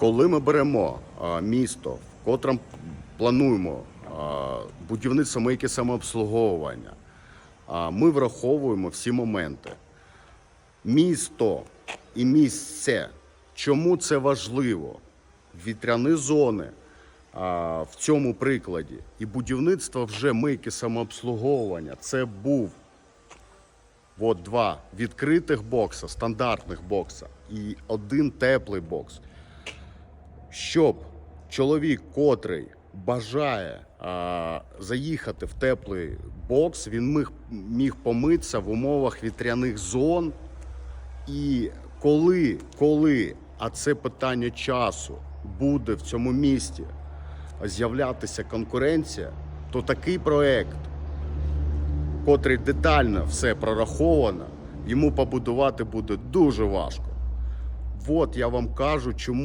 Коли ми беремо місто, в котрому плануємо будівництво мийки самообслуговування, ми враховуємо всі моменти. Місто і місце. Чому це важливо? Вітряні зони в цьому прикладі і будівництво вже мийки самообслуговування. Це був от два відкритих бокса, стандартних бокса і один теплий бокс щоб чоловік, котрий бажає а, заїхати в теплий бокс, він міг, міг помитися в умовах вітряних зон. І коли, коли, а це питання часу, буде в цьому місті з'являтися конкуренція, то такий проект, котрий детально все прораховано, йому побудувати буде дуже важко. От я вам кажу, чому.